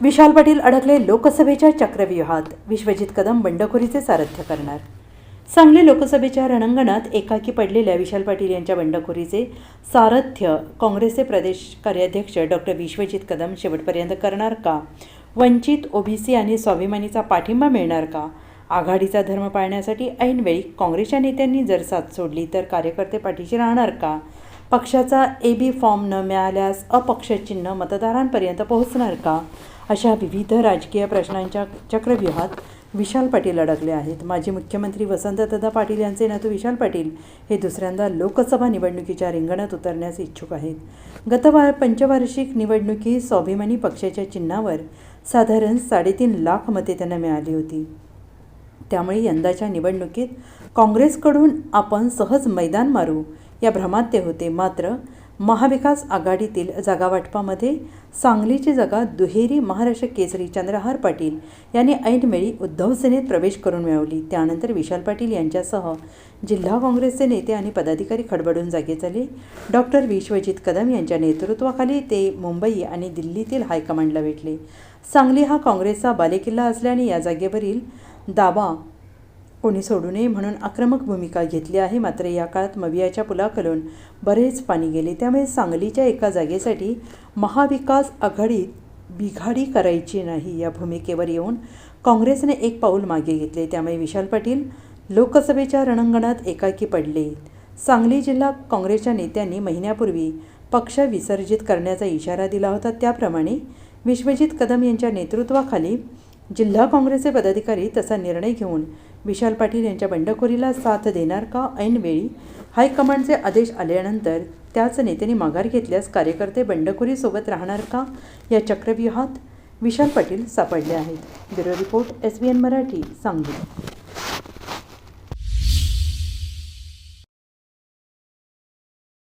विशाल पाटील अडकले लोकसभेच्या चक्रव्यूहात. विश्वजित कदम बंडखोरीचे सारथ्य करणार. सांगली लोकसभेच्या रणांगणात एकाकी पडलेल्या विशाल पाटील यांच्या बंडखोरीचे सारथ्य काँग्रेसचे प्रदेश कार्याध्यक्ष डॉक्टर विश्वजित कदम शेवटपर्यंत करणार का? वंचित ओबीसी आणि स्वाभिमानीचा पाठिंबा मिळणार का? आघाडीचा धर्म पाळण्यासाठी ऐनवेळी काँग्रेसच्या नेत्यांनी जर साथ सोडली तर कार्यकर्ते पाठीशी राहणार का? पक्षाचा ए बी फॉर्म न मिळाल्यास अपक्ष चिन्ह मतदारांपर्यंत पोहोचणार का? अशा विविध राजकीय प्रश्नांच्या चक्रव्यूहात विशाल पाटील अडकले आहेत. माजी मुख्यमंत्री वसंतदादा पाटील यांचे नातू विशाल पाटील हे दुसऱ्यांदा लोकसभा निवडणुकीच्या रिंगणात उतरण्यास इच्छुक आहेत. गत पंचवार्षिक निवडणुकीत स्वाभिमानी पक्षाच्या चिन्हावर साधारण साडेतीन लाख मते त्यांना मिळाली होती. त्यामुळे यंदाच्या निवडणुकीत काँग्रेसकडून आपण सहज मैदान मारू या भ्रमात ते होते. मात्र महाविकास आघाडीतील जागावाटपामध्ये सांगलीची जागा दुहेरी महाराष्ट्र केसरी चंद्रहार पाटील यांनी ऐनवेळी उद्धव सेनेत प्रवेश करून मिळवली. त्यानंतर विशाल पाटील यांच्यासह जिल्हा काँग्रेसचे नेते आणि पदाधिकारी खडबडून जागे झाले. डॉक्टर विश्वजित कदम यांच्या नेतृत्वाखाली ते मुंबई आणि दिल्लीतील हायकमांडला भेटले. सांगली हा काँग्रेसचा बालेकिल्ला असल्याने या जागेवरील दावा कोणी सोडू नये म्हणून आक्रमक भूमिका घेतली आहे. मात्र या काळात मवियाच्या पुलाखालून बरेच पाणी गेले. त्यामुळे सांगलीच्या एका जागेसाठी महाविकास आघाडीत बिघाडी करायची नाही. या भूमिकेवर येऊन काँग्रेसने एक पाऊल मागे घेतले. त्यामुळे विशाल पाटील लोकसभेच्या रणांगणात एकाकी पडले. सांगली जिल्हा काँग्रेसच्या नेत्यांनी महिन्यापूर्वी पक्ष विसर्जित करण्याचा इशारा दिला होता. त्याप्रमाणे विश्वजित कदम यांच्या नेतृत्वाखाली जिल्हा काँग्रेसचे पदाधिकारी तसा निर्णय घेऊन विशाल पाटील यांच्या बंडखोरीला साथ देणार का ऐनवेळी हायकमांडचे आदेश आल्यानंतर त्याच नेत्यांनी माघार घेतल्यास कार्यकर्ते बंडखोरीसोबत राहणार का? या चक्रव्यूहात विशाल पाटील सापडले आहेत. Bureau report S B N Marathi Sangli.